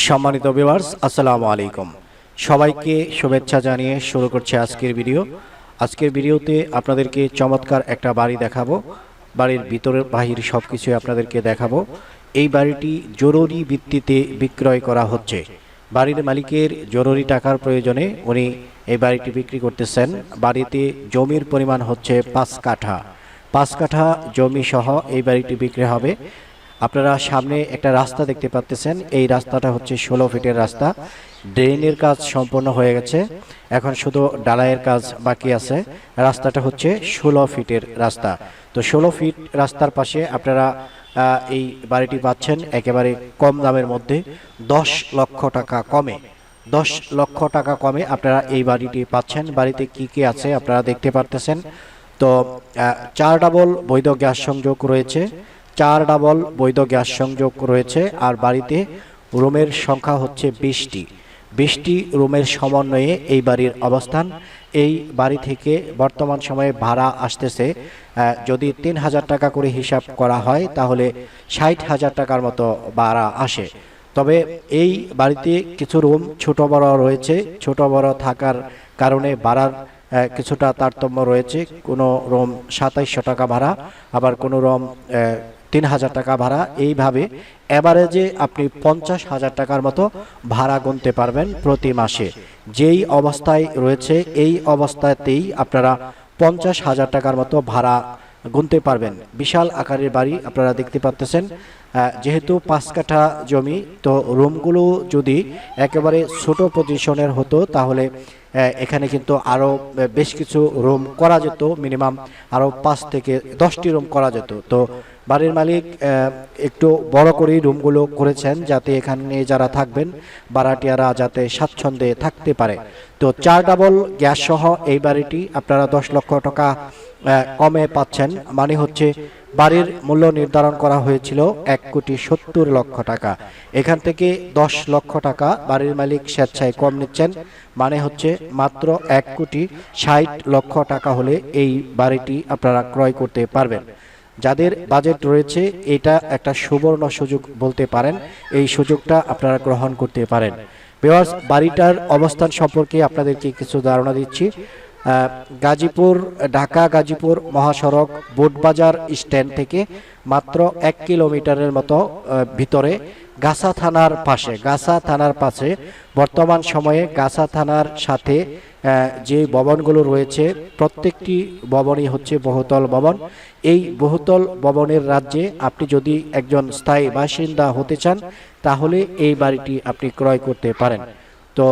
সম্মানিত ভিউয়ার্স আসসালামু আলাইকুম। সবাইকে শুভেচ্ছা জানিয়ে শুরু করছে আজকের ভিডিও আজকের ভিডিওতে আপনাদেরকে চমৎকার একটা বাড়ি দেখাবো। বাড়ির ভিতরের বাহির সব কিছুই আপনাদেরকে দেখাবো। এই বাড়িটি জরুরি ভিত্তিতে বিক্রয় করা হচ্ছে। বাড়ির মালিকের জরুরি টাকার প্রয়োজনে উনি এই বাড়িটি বিক্রি করতেছেন। বাড়িতে জমির পরিমাণ হচ্ছে পাঁচ কাঠা। পাঁচ কাঠা জমি সহ এই বাড়িটি বিক্রি হবে। আপনারা সামনে একটা রাস্তা দেখতে পাচ্তেছেন। এই রাস্তাটা হচ্ছে ষোলো ফিটের রাস্তা। ড্রেনের কাজ সম্পন্ন হয়ে গেছে। এখন শুধু ডালাইয়ের কাজ বাকি আছে। রাস্তাটা হচ্ছে ষোলো ফিটের রাস্তা। তো ষোলো ফিট রাস্তার পাশে আপনারা এই বাড়িটি পাচ্ছেন একেবারে কম দামের মধ্যে। দশ লক্ষ টাকা কমে। দশ লক্ষ টাকা কমে আপনারা এই বাড়িটি পাচ্ছেন। বাড়িতে কি কি আছে আপনারা দেখতে পারতেছেন। তো চার ডাবল বৈধ গ্যাস সংযোগ রয়েছে। চার ডাবল বৈধ গ্যাস সংযোগ রয়েছে আর বাড়িতে রুমের সংখ্যা হচ্ছে বিশটি। বিশটি রুমের সমন্বয়ে এই বাড়ির অবস্থান। এই বাড়ি থেকে বর্তমান সময়ে ভাড়া আসতেছে যদি তিন হাজার টাকা করে হিসাব করা হয়, তাহলে ষাট হাজার টাকার মতো ভাড়া আসে। তবে এই বাড়িতে কিছু রুম ছোট বড় রয়েছে। ছোট বড় থাকার কারণে ভাড়ার কিছুটা তারতম্য রয়েছে। কোনো রুম সাতাইশশো টাকা ভাড়া, আবার কোনো রুম তিন হাজার টাকা ভাড়া। এইভাবে অ্যাভারেজে আপনি পঞ্চাশ হাজার টাকার মতো ভাড়া গুনতে পারবেন প্রতি মাসে। যেই অবস্থায় রয়েছে, এই অবস্থাতেই আপনারা পঞ্চাশ হাজার টাকার মতো ভাড়া গুনতে পারবেন। বিশাল আকারের বাড়ি আপনারা দেখতে পাচ্তেছেন। যেহেতু পাঁচ কাঠা জমি, তো রুমগুলো যদি একেবারে ছোট পজিশনের হতো, তাহলে এখানে কিন্তু আরও বেশ কিছু রুম করা যেত মিনিমাম আরও পাঁচ থেকে দশটি রুম করা যেত। তো বাড়ির মালিক একটু বড় করেই রুমগুলো করেছেন যাতে এখানে যারা থাকবেন, বারাটিয়ারা যাতে স্বাচ্ছন্দ্যে থাকতে পারে। তো চার ডাবল গ্যাস সহ এই বাড়িটি আপনারা দশ লক্ষ টাকা কমে পাচ্ছেন। মানে হচ্ছে বাড়ির মূল্য নির্ধারণ করা হয়েছিল এক কোটি সত্তর লক্ষ টাকা। এখান থেকে দশ লক্ষ টাকা বাড়ির মালিক স্বেচ্ছায় কম নিচ্ছেন। মানে হচ্ছে মাত্র এক কোটি ষাট লক্ষ টাকা হলে এই বাড়িটি আপনারা ক্রয় করতে পারবেন। যাদের বাজেট রয়েছে, এটা একটা সুবর্ণ সুযোগ বলতে পারেন। এই সুযোগটা আপনারা গ্রহণ করতে পারেন। বিকজ বাড়িটার অবস্থান সম্পর্কে আপনাদেরকে কিছু ধারণা দিচ্ছি। গাজীপুর, ঢাকা গাজীপুর মহাসড়ক বোটবাজার স্ট্যান্ড থেকে মাত্র এক কিলোমিটারের মতো ভিতরে গাছা থানার পাশে, গাছা থানার পাশে। বর্তমান সময়ে গাছা থানার সাথে যে ভবনগুলো রয়েছে, প্রত্যেকটি ভবনই হচ্ছে বহুতল ভবন। এই বহুতল ভবনের রাজ্যে আপনি যদি একজন স্থায়ী বাসিন্দা হতে চান, তাহলে এই বাড়িটি আপনি ক্রয় করতে পারেন। তো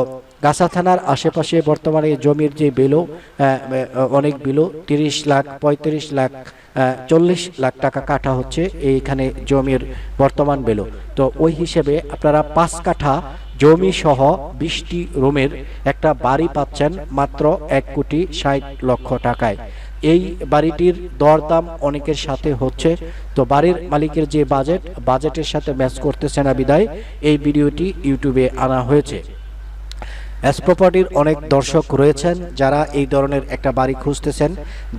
গাছা থানার আশেপাশে বর্তমানে জমির যে বিলো অনেক বিলো, তিরিশ লাখ, পঁয়ত্রিশ লাখ চল্লিশ লাখ টাকা কাঠা হচ্ছে এইখানে জমির বর্তমান বেলো। তো ওই হিসেবে আপনারা পাঁচ কাঠা জমি সহ বিশটি রুমের একটা বাড়ি পাচ্ছেন মাত্র এক কোটি ষাট লক্ষ টাকায়। এই বাড়িটির দরদাম অনেকের সাথে হচ্ছে। তো বাড়ির মালিকের যে বাজেট, বাজেটের সাথে ম্যাচ করতেছে না বিদায়, এই ভিডিওটি ইউটিউবে আনা হয়েছে। এস প্রপার্টির অনেক দর্শক রয়েছেন যারা এই ধরনের একটা বাড়ি খুঁজতেছেন,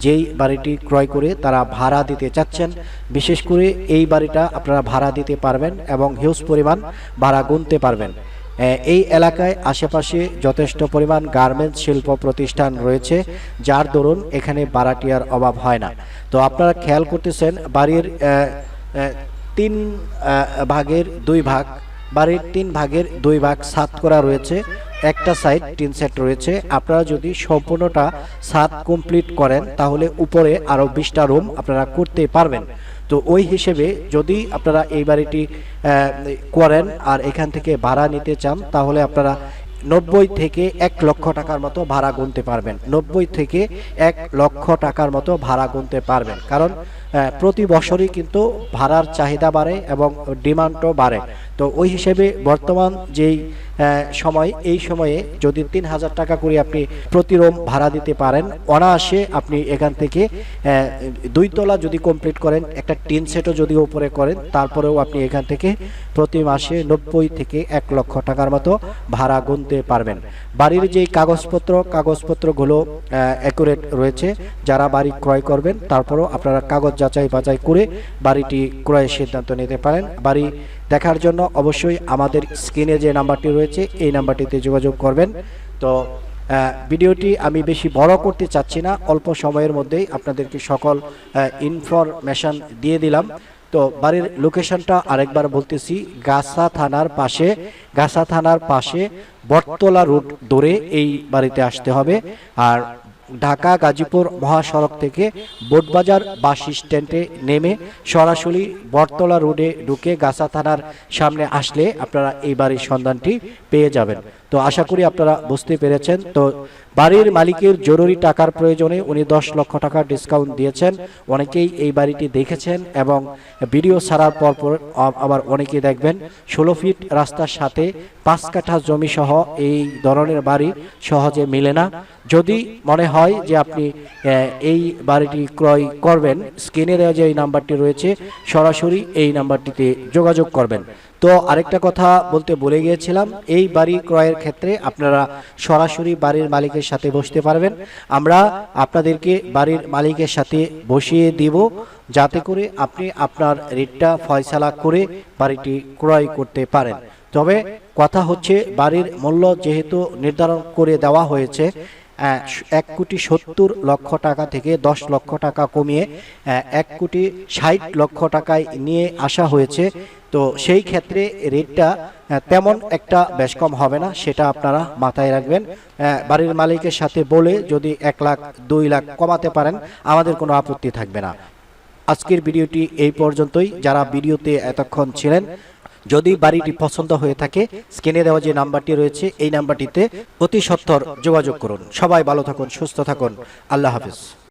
যেই বাড়িটি ক্রয় করে তারা ভাড়া দিতে চাচ্ছেন। বিশেষ করে এই বাড়িটা আপনারা ভাড়া দিতে পারবেন এবং হিউজ পরিমাণ ভাড়া গুনতে পারবেন। এই এলাকায় আশেপাশে যথেষ্ট পরিমাণ গার্মেন্টস শিল্প প্রতিষ্ঠান রয়েছে, যার দরুন এখানে ভাড়াটিয়ার অভাব হয় না। তো আপনারা খেয়াল করতেছেন, বাড়ির তিন ভাগের দুই ভাগ বাড়ির তিন ভাগের দুই ভাগ সাত করা রয়েছে, একটা সাইড টিন সেট রয়েছে। আপনারা যদি সম্পূর্ণটা সাত কমপ্লিট করেন, তাহলে উপরে আরও বিশটা রুম আপনারা করতে পারবেন। তো ওই হিসেবে যদি আপনারা এই বাড়িটি করেন আর এখান থেকে ভাড়া নিতে চান, তাহলে আপনারা নব্বই থেকে এক লক্ষ টাকার মতো ভাড়া গুনতে পারবেন। নব্বই থেকে এক লক্ষ টাকার মতো ভাড়া গুনতে পারবেন। কারণ প্রতি বছরই কিন্তু ভাড়ার চাহিদা বাড়ে এবং ডিমান্ডও বাড়ে। তো ওই হিসেবে বর্তমান যেই সময়, এই সময়ে যদি তিন হাজার টাকা করে আপনি প্রতি রুম ভাড়া দিতে পারেন, অনায়াসে আপনি এখান থেকে দুই তলা যদি কমপ্লিট করেন, একটা টিন সেটও যদি উপরে করেন, তারপরেও আপনি এখান থেকে প্রতি মাসে নব্বই থেকে এক লক্ষ টাকার মতো ভাড়া গুনতে পারবেন। বাড়ির যেই কাগজপত্র, কাগজপত্রগুলো অ্যাকুরেট রয়েছে, যারা বাড়ি ক্রয় করবেন, তারপরও আপনারা কাগজ যাচাই বাছাই করে বাড়িটি ক্রয়ের সিদ্ধান্ত নিতে পারেন। বাড়ি দেখার জন্য অবশ্যই আমাদের স্ক্রিনে যে নাম্বারটি রয়েছে, এই নাম্বারটিতে যোগাযোগ করবেন। তো ভিডিওটি আমি বেশি বড় করতে চাচ্ছি না, অল্প সময়ের মধ্যেই আপনাদেরকে সকল ইনফরমেশন দিয়ে দিলাম। তো, বাড়ির লোকেশনটা আরেকবার বলতেছি গাসা থানার পাশে গাসা থানার পাশে বটতলা রুট ধরে এই বাড়িতে আসতে হবে। আর ঢাকা গাজীপুর মহাসড়ক থেকে বোটবাজার বাস স্ট্যান্ডে নেমে সরাসরি বটতলা রোডে ঢুকে গাছা থানার সামনে আসলে আপনারা এই বাড়ির সন্ধানটি পেয়ে যাবেন। তো আশা করি আপনারা বুঝতে পেরেছেন। তো বাড়ির মালিকের জরুরি টাকার প্রয়োজনে উনি দশ লক্ষ টাকা ডিসকাউন্ট দিয়েছেন। অনেকেই এই বাড়িটি দেখেছেন এবং ভিডিও ছাড়ার পর পর আবার অনেকে দেখবেন, ষোলো ফিট রাস্তার সাথে পাঁচ কাঠা জমি সহ এই ধরনের বাড়ি সহজে মিলে না। যদি মনে হয় যে আপনি এই বাড়িটি ক্রয় করবেন স্ক্রিনে দেওয়া যে এই নাম্বারটি রয়েছে, সরাসরি এই নাম্বারটিতে যোগাযোগ করবেন। তো আরেকটা কথা বলতে ভুলে গিয়েছিলাম, এই বাড়ি ক্রয়ের ক্ষেত্রে আপনারা সরাসরি বাড়ির মালিকের সাথে বসতে পারবেন। আমরা আপনাদেরকে বাড়ির মালিকের সাথে বসিয়ে দিব, যাতে করে আপনি আপনার রেটটা ফয়সালা করে বাড়িটি ক্রয় করতে পারেন। তবে কথা হচ্ছে, বাড়ির মূল্য যেহেতু নির্ধারণ করে দেওয়া হয়েছে এক কোটি সত্তর লক্ষ টাকা থেকে দশ লক্ষ টাকা কমিয়ে এক কোটি ষাট লক্ষ টাকায় নিয়ে আসা হয়েছে। তো সেই ক্ষেত্রে রেটটা তেমন একটা বেশ কম হবে না, সেটা আপনারা মাথায় রাখবেন। বাড়ির মালিকের সাথে বলে যদি এক লাখ, দুই লাখ কমাতে পারেন, আমাদের কোনো আপত্তি থাকবে না। আজকের ভিডিওটি এই পর্যন্তই। যারা ভিডিওতে এতক্ষণ ছিলেন যদি বাড়িটি পছন্দ হয়ে থাকে, স্ক্রিনে দেওয়া যে নাম্বারটি রয়েছে, এই নাম্বারটিতে অতি সত্তর যোগাযোগ করুন। সবাই ভালো থাকুন, সুস্থ থাকুন। আল্লাহ হাফিজ।